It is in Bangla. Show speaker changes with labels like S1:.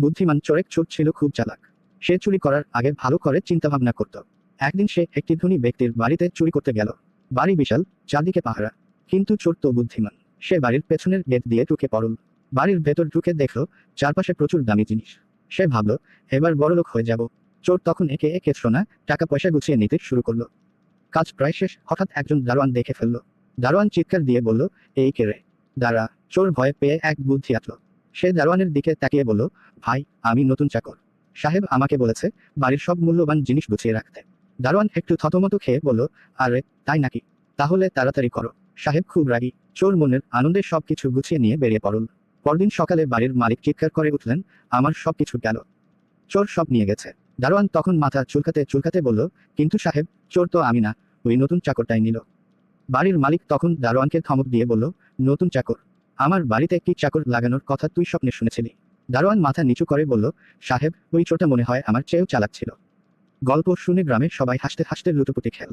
S1: বুদ্ধিমান চোরেক চোর ছিল খুব চালাক। সে চুরি করার আগে ভালো করে চিন্তাভাবনা করত। একদিন সে একটি ধনী ব্যক্তির বাড়িতে চুরি করতে গেল। বাড়ি বিশাল, চারদিকে পাহারা। কিন্তু চোর তো বুদ্ধিমান। সে বাড়ির পেছনের গেট দিয়ে ঢুকে পড়ল। বাড়ির ভেতর ঢুকে দেখল, চারপাশে প্রচুর দামি জিনিস। সে ভাবল, এবার বড়লোক হয়ে যাব। চোর তখন একে একে সোনা, টাকা পয়সা গুছিয়ে নিতে শুরু করল। কাজ প্রায় শেষ, হঠাৎ একজন দারোয়ান দেখে ফেলল। দারোয়ান চিৎকার দিয়ে বলল, এই কে রে? দাঁড়া। চোর ভয় পেয়ে এক বুদ্ধি আটল। সে দারোয়ানের দিকে তাকিয়ে বলল, ভাই, আমি নতুন চাকর। সাহেব আমাকে বলেছে, বাড়ির সব মূল্যবান জিনিস গুছিয়ে রাখতে। দারোয়ান একটু থতমত খেয়ে বলল, আরে, তাই নাকি? তাহলে তাড়াতাড়ি করো। সাহেব খুব রাগী, চোর মনের আনন্দে সবকিছু গুছিয়ে নিয়ে বেরিয়ে পড়ল। পরদিন সকালে বাড়ির মালিক চিৎকার করে উঠলেন, আমার সবকিছু গেল। চোর সব নিয়ে গেছে। দারোয়ান তখন মাথা চুলকাতে চুলকাতে বলল, কিন্তু সাহেব, চোর তো আমি না, ওই নতুন চাকরটাই নিল। বাড়ির মালিক তখন দারোয়ানকে থমক দিয়ে বলল, নতুন চাকর। আমার বাড়িতে একটি চাকর লাগানোর কথা তুই স্বপ্নে শুনেছিলি। দারোয়ান মাথা নিচু করে বলল, সাহেব, ওই চোটা মনে হয় আমার চেয়েও চালাক ছিল। গল্প শুনে গ্রামে সবাই হাসতে হাসতে লুটোপুটি খেল।